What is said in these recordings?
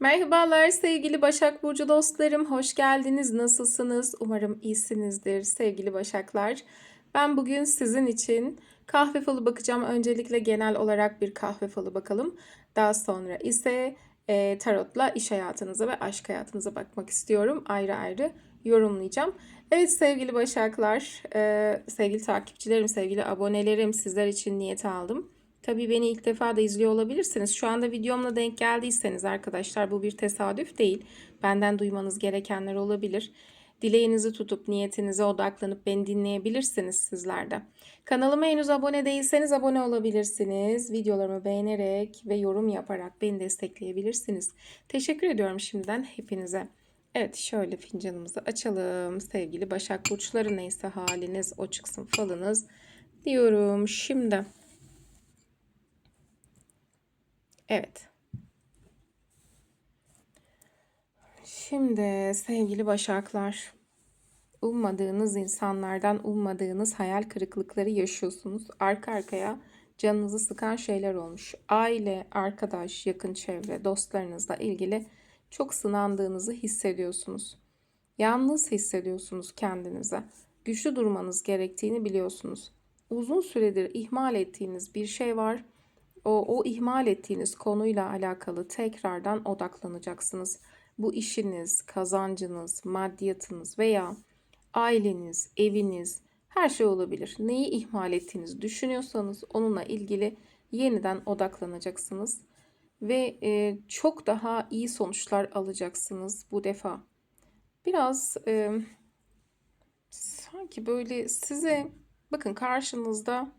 Merhabalar sevgili Başak Burcu dostlarım. Hoş geldiniz. Nasılsınız? Umarım iyisinizdir sevgili Başaklar. Ben bugün sizin için kahve falı bakacağım. Öncelikle genel olarak bir kahve falı bakalım. Daha sonra ise e, tarotla iş hayatınıza ve aşk hayatınıza bakmak istiyorum. Ayrı ayrı yorumlayacağım. Evet sevgili Başaklar, e, sevgili takipçilerim, sevgili abonelerim sizler için niyet aldım. Tabii beni ilk defa da izliyor olabilirsiniz. Şu anda videomla denk geldiyseniz arkadaşlar bu bir tesadüf değil. Benden duymanız gerekenler olabilir. Dileğinizi tutup niyetinize odaklanıp beni dinleyebilirsiniz sizler de. Kanalıma henüz abone değilseniz abone olabilirsiniz. Videolarımı beğenerek ve yorum yaparak beni destekleyebilirsiniz. Teşekkür ediyorum şimdiden hepinize. Evet şöyle fincanımızı açalım. Sevgili Başak Burçları neyse haliniz o çıksın falınız diyorum. Şimdi Evet. Şimdi sevgili Başaklar, ummadığınız insanlardan ummadığınız hayal kırıklıkları yaşıyorsunuz. Arka arkaya canınızı sıkan şeyler olmuş. Aile, arkadaş, yakın çevre, dostlarınızla ilgili çok sınandığınızı hissediyorsunuz. Yalnız hissediyorsunuz kendinize. Güçlü durmanız gerektiğini biliyorsunuz. Uzun süredir ihmal ettiğiniz bir şey var o, o ihmal ettiğiniz konuyla alakalı tekrardan odaklanacaksınız. Bu işiniz, kazancınız, maddiyatınız veya aileniz, eviniz her şey olabilir. Neyi ihmal ettiğinizi düşünüyorsanız onunla ilgili yeniden odaklanacaksınız ve e, çok daha iyi sonuçlar alacaksınız bu defa. Biraz e, sanki böyle size bakın karşınızda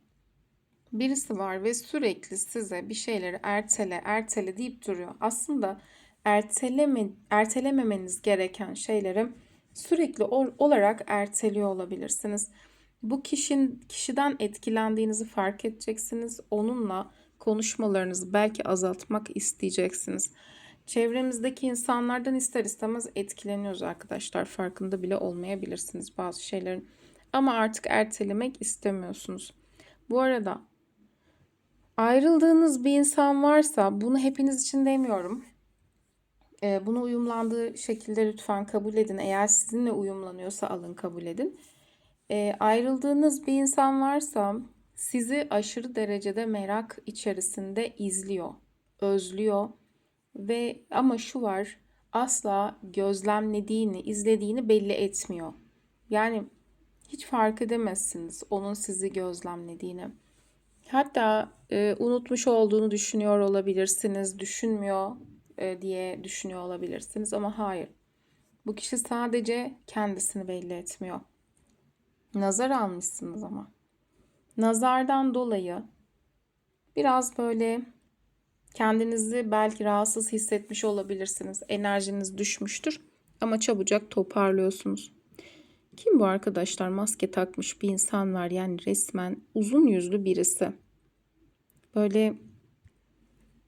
birisi var ve sürekli size bir şeyleri ertele, ertele deyip duruyor. Aslında erteleme, ertelememeniz gereken şeyleri sürekli olarak erteliyor olabilirsiniz. Bu kişinin kişiden etkilendiğinizi fark edeceksiniz. Onunla konuşmalarınızı belki azaltmak isteyeceksiniz. Çevremizdeki insanlardan ister istemez etkileniyoruz arkadaşlar. Farkında bile olmayabilirsiniz bazı şeylerin. Ama artık ertelemek istemiyorsunuz. Bu arada Ayrıldığınız bir insan varsa bunu hepiniz için demiyorum. Ee, bunu uyumlandığı şekilde lütfen kabul edin. Eğer sizinle uyumlanıyorsa alın kabul edin. Ee, ayrıldığınız bir insan varsa sizi aşırı derecede merak içerisinde izliyor, özlüyor ve ama şu var asla gözlemlediğini, izlediğini belli etmiyor. Yani hiç fark edemezsiniz onun sizi gözlemlediğini. Hatta e, unutmuş olduğunu düşünüyor olabilirsiniz, düşünmüyor e, diye düşünüyor olabilirsiniz ama hayır. Bu kişi sadece kendisini belli etmiyor. Nazar almışsınız ama. Nazardan dolayı biraz böyle kendinizi belki rahatsız hissetmiş olabilirsiniz. Enerjiniz düşmüştür ama çabucak toparlıyorsunuz. Kim bu arkadaşlar? Maske takmış bir insan var. Yani resmen uzun yüzlü birisi. Böyle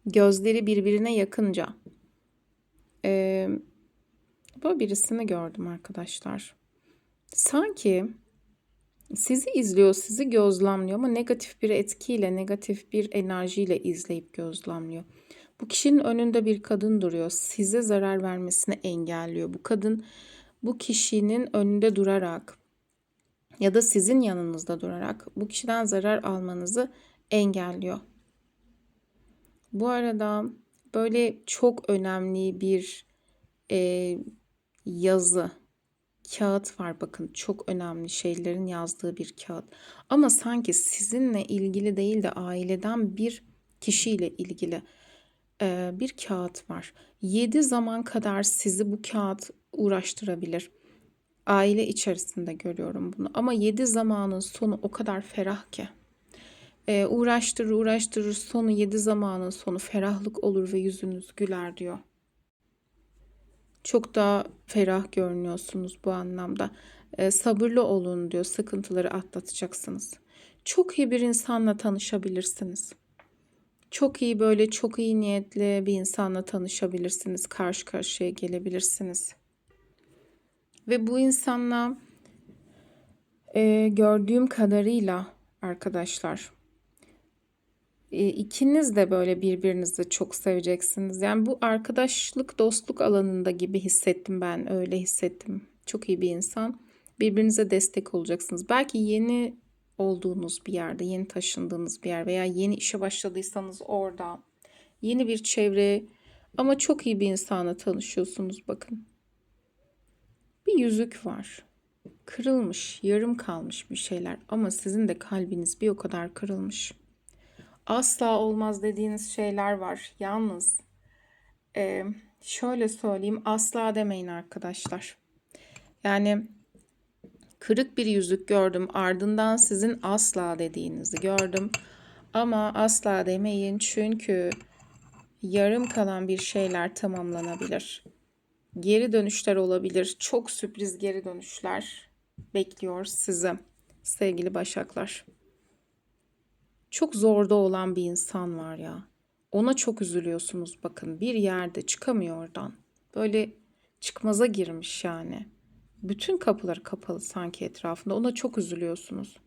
gözleri birbirine yakınca. Ee, böyle birisini gördüm arkadaşlar. Sanki sizi izliyor, sizi gözlemliyor ama negatif bir etkiyle, negatif bir enerjiyle izleyip gözlemliyor. Bu kişinin önünde bir kadın duruyor. Size zarar vermesini engelliyor. Bu kadın bu kişinin önünde durarak ya da sizin yanınızda durarak bu kişiden zarar almanızı engelliyor. Bu arada böyle çok önemli bir e, yazı, kağıt var bakın çok önemli şeylerin yazdığı bir kağıt. Ama sanki sizinle ilgili değil de aileden bir kişiyle ilgili e, bir kağıt var. 7 zaman kadar sizi bu kağıt uğraştırabilir. Aile içerisinde görüyorum bunu ama 7 zamanın sonu o kadar ferah ki. Ee, uğraştırır uğraştırır sonu 7 zamanın sonu ferahlık olur ve yüzünüz güler diyor. Çok daha ferah görünüyorsunuz bu anlamda. Ee, sabırlı olun diyor. Sıkıntıları atlatacaksınız. Çok iyi bir insanla tanışabilirsiniz. Çok iyi böyle çok iyi niyetli bir insanla tanışabilirsiniz. Karşı karşıya gelebilirsiniz. Ve bu insanla e, gördüğüm kadarıyla arkadaşlar e, ikiniz de böyle birbirinizi çok seveceksiniz. Yani bu arkadaşlık, dostluk alanında gibi hissettim ben. Öyle hissettim. Çok iyi bir insan. Birbirinize destek olacaksınız. Belki yeni olduğunuz bir yerde, yeni taşındığınız bir yer veya yeni işe başladıysanız orada yeni bir çevre ama çok iyi bir insanla tanışıyorsunuz bakın. Bir yüzük var. Kırılmış, yarım kalmış bir şeyler ama sizin de kalbiniz bir o kadar kırılmış. Asla olmaz dediğiniz şeyler var. Yalnız e, şöyle söyleyeyim asla demeyin arkadaşlar. Yani kırık bir yüzük gördüm ardından sizin asla dediğinizi gördüm. Ama asla demeyin çünkü yarım kalan bir şeyler tamamlanabilir. Geri dönüşler olabilir. Çok sürpriz geri dönüşler bekliyor sizi sevgili Başaklar. Çok zorda olan bir insan var ya. Ona çok üzülüyorsunuz bakın. Bir yerde çıkamıyor oradan. Böyle çıkmaza girmiş yani. Bütün kapıları kapalı sanki etrafında. Ona çok üzülüyorsunuz.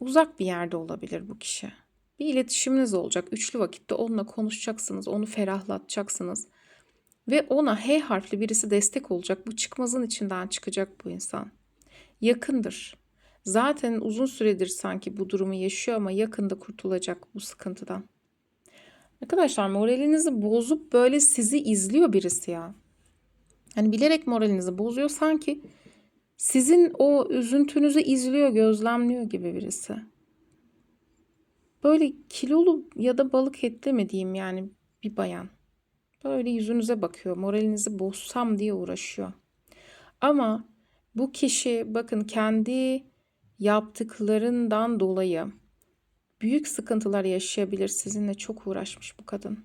Uzak bir yerde olabilir bu kişi. Bir iletişiminiz olacak. Üçlü vakitte onunla konuşacaksınız. Onu ferahlatacaksınız. Ve ona H harfli birisi destek olacak. Bu çıkmazın içinden çıkacak bu insan. Yakındır. Zaten uzun süredir sanki bu durumu yaşıyor ama yakında kurtulacak bu sıkıntıdan. Arkadaşlar moralinizi bozup böyle sizi izliyor birisi ya. Hani bilerek moralinizi bozuyor sanki sizin o üzüntünüzü izliyor, gözlemliyor gibi birisi. Böyle kilolu ya da balık etli mi yani bir bayan. Böyle yüzünüze bakıyor, moralinizi bozsam diye uğraşıyor. Ama bu kişi bakın kendi yaptıklarından dolayı büyük sıkıntılar yaşayabilir. Sizinle çok uğraşmış bu kadın.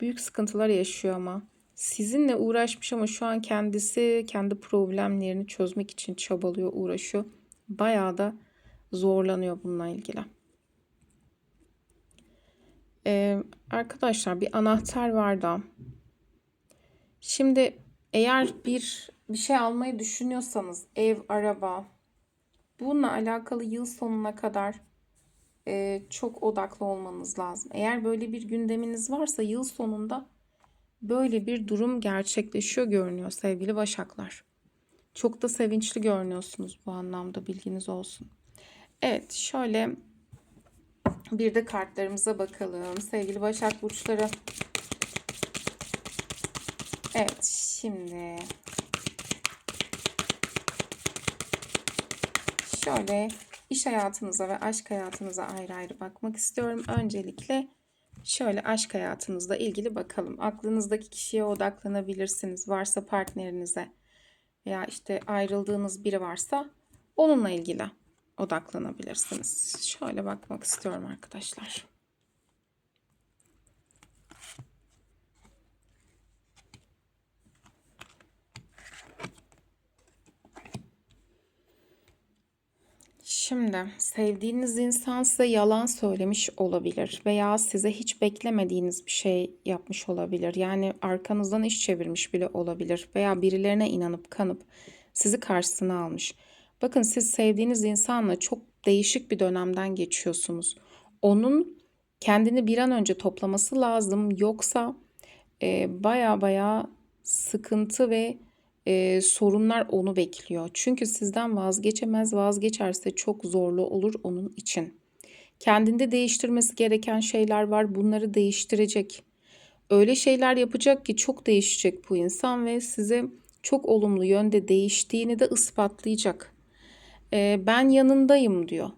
Büyük sıkıntılar yaşıyor ama sizinle uğraşmış ama şu an kendisi kendi problemlerini çözmek için çabalıyor, uğraşıyor. Bayağı da zorlanıyor bununla ilgili. Ee, arkadaşlar bir anahtar var da. Şimdi eğer bir bir şey almayı düşünüyorsanız ev, araba bununla alakalı yıl sonuna kadar e, çok odaklı olmanız lazım. Eğer böyle bir gündeminiz varsa yıl sonunda böyle bir durum gerçekleşiyor görünüyor sevgili Başaklar. Çok da sevinçli görünüyorsunuz bu anlamda bilginiz olsun. Evet şöyle bir de kartlarımıza bakalım. Sevgili Başak Burçları. Evet şimdi şöyle iş hayatınıza ve aşk hayatınıza ayrı ayrı bakmak istiyorum. Öncelikle şöyle aşk hayatınızla ilgili bakalım. Aklınızdaki kişiye odaklanabilirsiniz. Varsa partnerinize veya işte ayrıldığınız biri varsa onunla ilgili odaklanabilirsiniz. Şöyle bakmak istiyorum arkadaşlar. Şimdi sevdiğiniz insan size yalan söylemiş olabilir veya size hiç beklemediğiniz bir şey yapmış olabilir. Yani arkanızdan iş çevirmiş bile olabilir veya birilerine inanıp kanıp sizi karşısına almış. Bakın siz sevdiğiniz insanla çok değişik bir dönemden geçiyorsunuz. Onun kendini bir an önce toplaması lazım yoksa e, baya baya sıkıntı ve e, sorunlar onu bekliyor. Çünkü sizden vazgeçemez, vazgeçerse çok zorlu olur onun için. Kendinde değiştirmesi gereken şeyler var, bunları değiştirecek. Öyle şeyler yapacak ki çok değişecek bu insan ve size çok olumlu yönde değiştiğini de ispatlayacak. E, ben yanındayım diyor.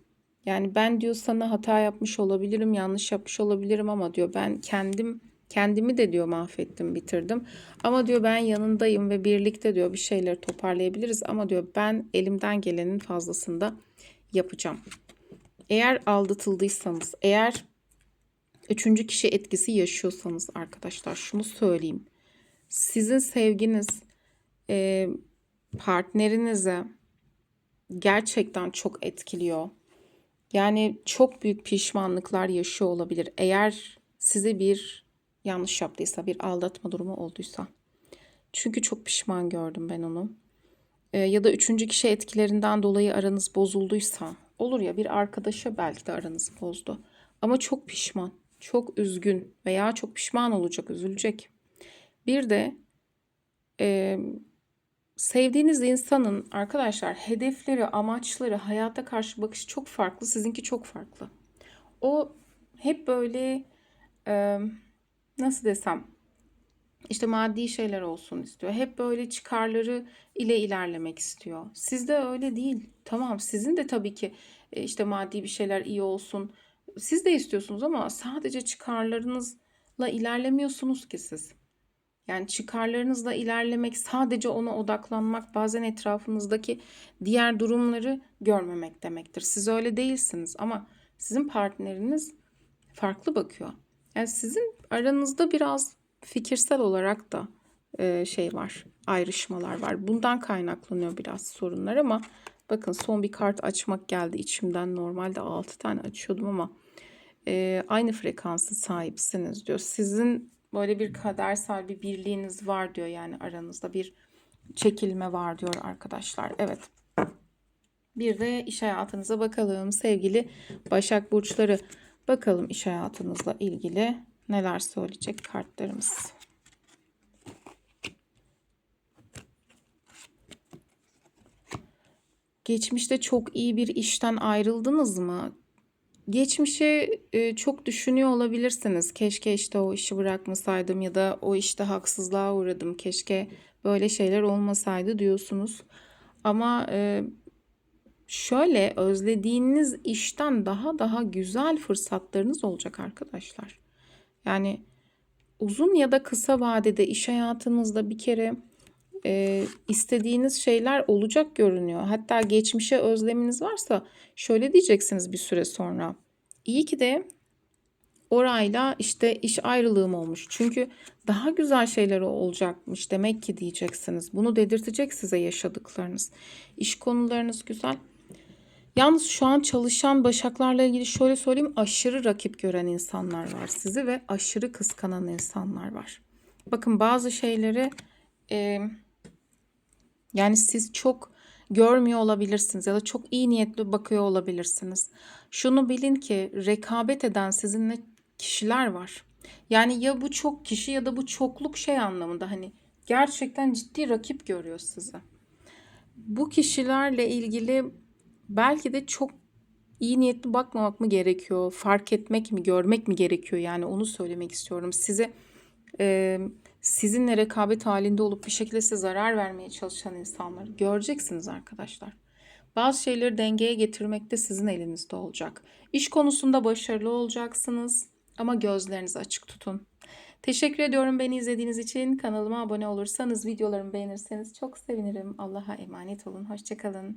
Yani ben diyor sana hata yapmış olabilirim, yanlış yapmış olabilirim ama diyor ben kendim Kendimi de diyor mahvettim, bitirdim. Ama diyor ben yanındayım ve birlikte diyor bir şeyleri toparlayabiliriz ama diyor ben elimden gelenin fazlasını da yapacağım. Eğer aldatıldıysanız, eğer üçüncü kişi etkisi yaşıyorsanız arkadaşlar şunu söyleyeyim. Sizin sevginiz e, partnerinize gerçekten çok etkiliyor. Yani çok büyük pişmanlıklar yaşıyor olabilir. Eğer size bir yanlış yaptıysa, bir aldatma durumu olduysa. Çünkü çok pişman gördüm ben onu. E, ya da üçüncü kişi etkilerinden dolayı aranız bozulduysa, olur ya bir arkadaşa belki de aranızı bozdu. Ama çok pişman, çok üzgün veya çok pişman olacak, üzülecek. Bir de e, sevdiğiniz insanın arkadaşlar hedefleri, amaçları, hayata karşı bakışı çok farklı. Sizinki çok farklı. O hep böyle e, nasıl desem işte maddi şeyler olsun istiyor. Hep böyle çıkarları ile ilerlemek istiyor. Sizde öyle değil. Tamam sizin de tabii ki e, işte maddi bir şeyler iyi olsun. Siz de istiyorsunuz ama sadece çıkarlarınızla ilerlemiyorsunuz ki siz. Yani çıkarlarınızla ilerlemek, sadece ona odaklanmak, bazen etrafınızdaki diğer durumları görmemek demektir. Siz öyle değilsiniz ama sizin partneriniz farklı bakıyor. Yani sizin aranızda biraz fikirsel olarak da e, şey var, ayrışmalar var. Bundan kaynaklanıyor biraz sorunlar ama bakın son bir kart açmak geldi içimden. Normalde 6 tane açıyordum ama e, aynı frekansı sahipsiniz diyor. Sizin böyle bir kadersel bir birliğiniz var diyor yani aranızda bir çekilme var diyor arkadaşlar. Evet. Bir de iş hayatınıza bakalım sevgili Başak Burçları. Bakalım iş hayatınızla ilgili neler söyleyecek kartlarımız. Geçmişte çok iyi bir işten ayrıldınız mı? Geçmişe e, çok düşünüyor olabilirsiniz. Keşke işte o işi bırakmasaydım ya da o işte haksızlığa uğradım. Keşke böyle şeyler olmasaydı diyorsunuz. Ama e, şöyle özlediğiniz işten daha daha güzel fırsatlarınız olacak arkadaşlar. Yani uzun ya da kısa vadede iş hayatınızda bir kere e, istediğiniz şeyler olacak görünüyor. Hatta geçmişe özleminiz varsa şöyle diyeceksiniz bir süre sonra. İyi ki de orayla işte iş ayrılığım olmuş. Çünkü daha güzel şeyler olacakmış demek ki diyeceksiniz. Bunu dedirtecek size yaşadıklarınız. İş konularınız güzel. Yalnız şu an çalışan başaklarla ilgili şöyle söyleyeyim. Aşırı rakip gören insanlar var sizi ve aşırı kıskanan insanlar var. Bakın bazı şeyleri e, yani siz çok görmüyor olabilirsiniz ya da çok iyi niyetli bakıyor olabilirsiniz. Şunu bilin ki rekabet eden sizinle kişiler var. Yani ya bu çok kişi ya da bu çokluk şey anlamında hani gerçekten ciddi rakip görüyor sizi. Bu kişilerle ilgili belki de çok iyi niyetli bakmamak mı gerekiyor? Fark etmek mi, görmek mi gerekiyor? Yani onu söylemek istiyorum. Size e, sizinle rekabet halinde olup bir şekilde size zarar vermeye çalışan insanları göreceksiniz arkadaşlar. Bazı şeyleri dengeye getirmek de sizin elinizde olacak. İş konusunda başarılı olacaksınız ama gözlerinizi açık tutun. Teşekkür ediyorum beni izlediğiniz için. Kanalıma abone olursanız, videolarımı beğenirseniz çok sevinirim. Allah'a emanet olun. Hoşçakalın.